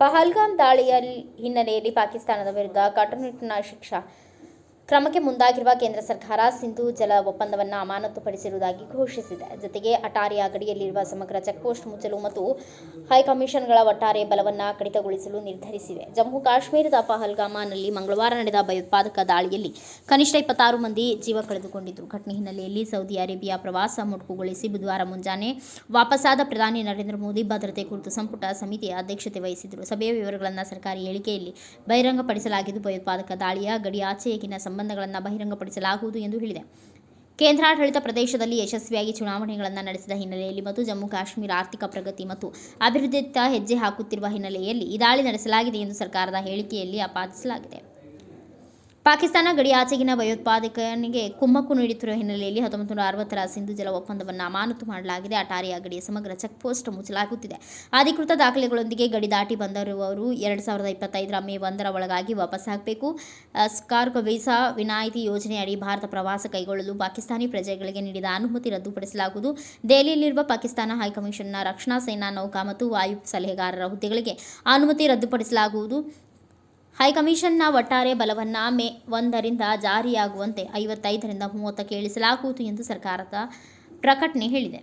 ಪಹಲ್ಗಾಮ್ ದಾಳಿಯ ಹಿನ್ನೆಲೆಯಲ್ಲಿ ಪಾಕಿಸ್ತಾನದ ವಿರುದ್ಧ ಕಟ್ಟುನಿಟ್ಟಿನ ಶಿಕ್ಷಾ ಕ್ರಮಕ್ಕೆ ಮುಂದಾಗಿರುವ ಕೇಂದ್ರ ಸರ್ಕಾರ ಸಿಂಧು ಜಲ ಒಪ್ಪಂದವನ್ನು ಅಮಾನತುಪಡಿಸಿರುವುದಾಗಿ ಘೋಷಿಸಿದೆ. ಜೊತೆಗೆ ಅಟಾರಿಯ ಗಡಿಯಲ್ಲಿರುವ ಸಮಗ್ರ ಚೆಕ್ಪೋಸ್ಟ್ ಮುಚ್ಚಲು ಮತ್ತು ಹೈಕಮಿಷನ್ಗಳ ಒಟ್ಟಾರೆ ಬಲವನ್ನು ಕಡಿತಗೊಳಿಸಲು ನಿರ್ಧರಿಸಿವೆ. ಜಮ್ಮು ಕಾಶ್ಮೀರದ ಪಹಲ್ಗಾಮಾನಲ್ಲಿ ಮಂಗಳವಾರ ನಡೆದ ಭಯೋತ್ಪಾದಕ ದಾಳಿಯಲ್ಲಿ ಕನಿಷ್ಠ ಇಪ್ಪತ್ತಾರು ಮಂದಿ ಜೀವ ಕಳೆದುಕೊಂಡಿದ್ದರು ಘಟನೆ ಹಿನ್ನೆಲೆಯಲ್ಲಿ ಸೌದಿ ಅರೇಬಿಯಾ ಪ್ರವಾಸ ಮೊಟಕುಗೊಳಿಸಿ ಬುಧವಾರ ಮುಂಜಾನೆ ವಾಪಸ್ಸಾದ ಪ್ರಧಾನಿ ನರೇಂದ್ರ ಮೋದಿ ಭದ್ರತೆ ಕುರಿತು ಸಂಪುಟ ಸಮಿತಿಯ ಅಧ್ಯಕ್ಷತೆ ವಹಿಸಿದ್ದರು. ಸಭೆಯ ವಿವರಗಳನ್ನು ಸರ್ಕಾರಿ ಹೇಳಿಕೆಯಲ್ಲಿ ಬಹಿರಂಗಪಡಿಸಲಾಗಿದ್ದು, ಭಯೋತ್ಪಾದಕ ದಾಳಿಯ ಗಡಿಯಾಚೆಗಿನ ಸಂಬಂಧಗಳನ್ನು ಬಹಿರಂಗಪಡಿಸಲಾಗುವುದು ಎಂದು ಹೇಳಿದೆ. ಕೇಂದ್ರಾಡಳಿತ ಪ್ರದೇಶದಲ್ಲಿ ಯಶಸ್ವಿಯಾಗಿ ಚುನಾವಣೆಗಳನ್ನು ನಡೆಸಿದ ಹಿನ್ನೆಲೆಯಲ್ಲಿ ಮತ್ತು ಜಮ್ಮು ಕಾಶ್ಮೀರ ಆರ್ಥಿಕ ಪ್ರಗತಿ ಮತ್ತು ಅಭಿವೃದ್ಧಿಯತ್ತ ಹೆಜ್ಜೆ ಹಾಕುತ್ತಿರುವ ಹಿನ್ನೆಲೆಯಲ್ಲಿ ಈ ದಾಳಿ ನಡೆಸಲಾಗಿದೆ ಎಂದು ಸರ್ಕಾರದ ಹೇಳಿಕೆಯಲ್ಲಿ ಆಪಾದಿಸಲಾಗಿದೆ. ಪಾಕಿಸ್ತಾನ ಗಡಿ ಆಚೆಗಿನ ಭಯೋತ್ಪಾದಕನಿಗೆ ಕುಮ್ಮಕ್ಕು ನೀಡುತ್ತಿರುವ ಹಿನ್ನೆಲೆಯಲ್ಲಿ ಹತ್ತೊಂಬತ್ತು ನೂರ ಅರವತ್ತರ ಸಿಂಧು ಜಲ ಒಪ್ಪಂದವನ್ನು ಅಮಾನತು ಮಾಡಲಾಗಿದೆ. ಅಟಾರಿಯ ಗಡಿಯ ಸಮಗ್ರ ಚೆಕ್ಪೋಸ್ಟ್ ಮುಚ್ಚಲಾಗುತ್ತಿದೆ. ಅಧಿಕೃತ ದಾಖಲೆಗಳೊಂದಿಗೆ ಗಡಿ ದಾಟಿ ಬಂದಿರುವವರು ಎರಡು ಸಾವಿರದ ಇಪ್ಪತ್ತೈದರ ಮೇ ಒಂದರ ಒಳಗಾಗಿ ವಾಪಸ್ಸಾಗಬೇಕು ಸ್ಕಾರ್ಕ್ ವೀಸಾ ವಿನಾಯಿತಿ ಯೋಜನೆಯಡಿ ಭಾರತ ಪ್ರವಾಸ ಕೈಗೊಳ್ಳಲು ಪಾಕಿಸ್ತಾನಿ ಪ್ರಜೆಗಳಿಗೆ ನೀಡಿದ ಅನುಮತಿ ರದ್ದುಪಡಿಸಲಾಗುವುದು. ದೆಹಲಿಯಲ್ಲಿರುವ ಪಾಕಿಸ್ತಾನ ಹೈಕಮಿಷನ್ನ ರಕ್ಷಣಾ ಸೇನಾ ನೌಕಾ ಮತ್ತು ವಾಯು ಸಲಹೆಗಾರರ ಹುದ್ದೆಗಳಿಗೆ ಅನುಮತಿ ರದ್ದುಪಡಿಸಲಾಗುವುದು. ಹೈಕಮಿಷನ್ನ ಒಟ್ಟಾರೆ ಬಲವನ್ನು ಮೇ ಒಂದರಿಂದ ಜಾರಿಯಾಗುವಂತೆ ಐವತ್ತೈದರಿಂದ ಮೂವತ್ತಕ್ಕೆ ಇಳಿಸಲಾಗುವುದು ಎಂದು ಸರ್ಕಾರದ ಪ್ರಕಟಣೆ ಹೇಳಿದೆ.